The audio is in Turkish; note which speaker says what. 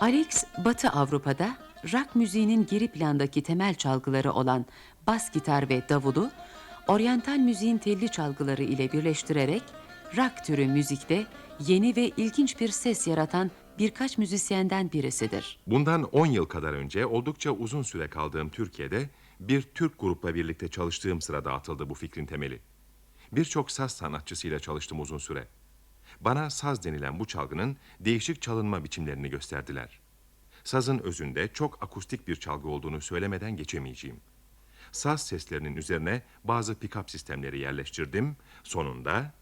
Speaker 1: Alex, Batı Avrupa'da rock müziğinin geri plandaki temel çalgıları olan bas gitar ve davulu, oryantal müziğin telli çalgıları ile birleştirerek rock türü müzikte yeni ve ilginç bir ses yaratan birkaç müzisyenden birisidir.
Speaker 2: Bundan 10 yıl kadar önce oldukça uzun süre kaldığım Türkiye'de bir Türk grupla birlikte çalıştığım sırada atıldı bu fikrin temeli. Birçok saz sanatçısıyla çalıştım uzun süre. Bana saz denilen bu çalgının değişik çalınma biçimlerini gösterdiler. Sazın özünde çok akustik bir çalgı olduğunu söylemeden geçemeyeceğim. Saz seslerinin üzerine bazı pick-up sistemleri yerleştirdim. Sonunda